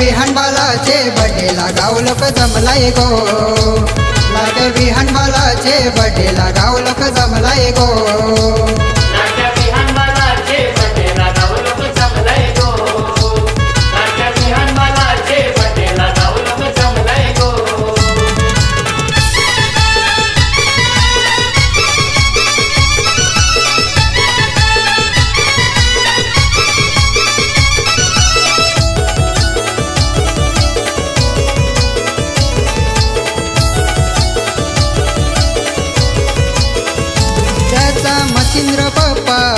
विहानबालाचे बडेला गाव जमलाय गो. लागे विहानबालाचे बडेला गाव जमलाय गो. त्याचा पप्पा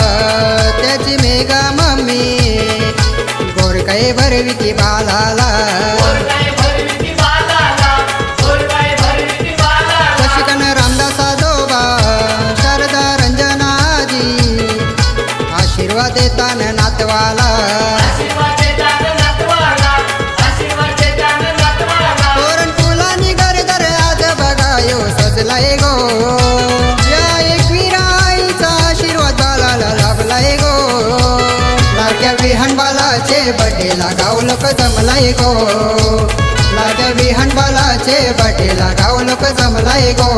त्याची मेघा मम्मी. गोरकाई भरविती बालाला. जमलाय गो. लाग विहान बालाचे बडेला गाव लोक जमलाय गो.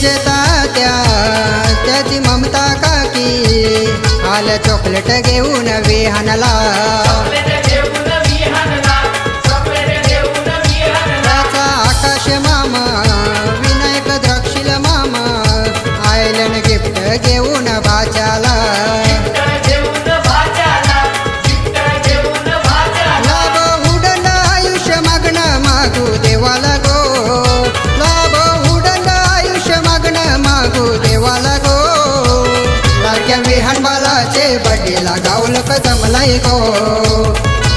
त्याची सुजता त्या त्याची ममता काकी. आल्या चॉकलेट घेऊन विहानला. चॉकलेट घेऊन विहानला बालाचे बडेला लोक जमलाय गो.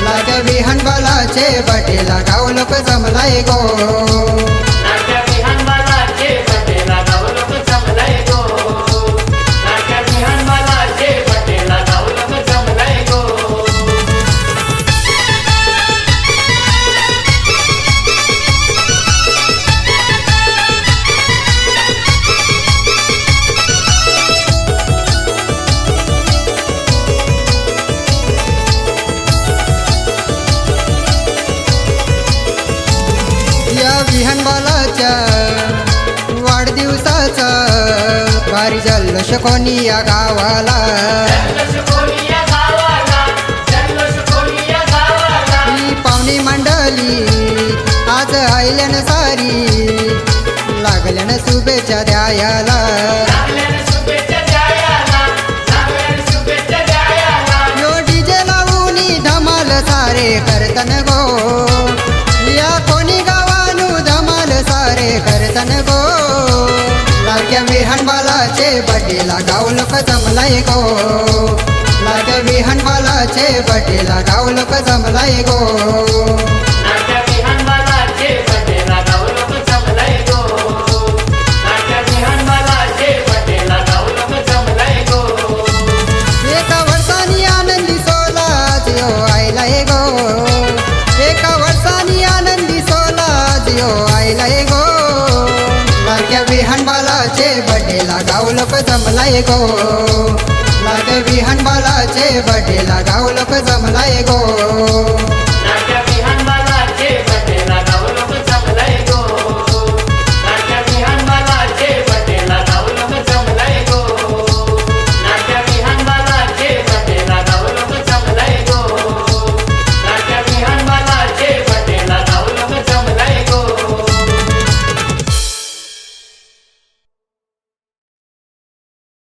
लाग्या विहान बालाचे बडेला गाव लोक जमलाय गो. या विहानबालाच्या वाढदिवसाचा भारी जल्लोष कोणी या गावाला? पाहुणी मंडळी आज आयल्यान सारी लागल्यान शुभेच्छा द्यायला. लागल्यानं शुभेच्छा द्यायला लागल्यानं शुभेच्छा द्यायला. यो डीजे लावून धमाल सारे करतन जमलाय गो. लाग विहान बालाचे बडेला गाव लोक जमलाय गो. लोक जमलाय गो. लागे विहान बालाचे बडेला गाव लोक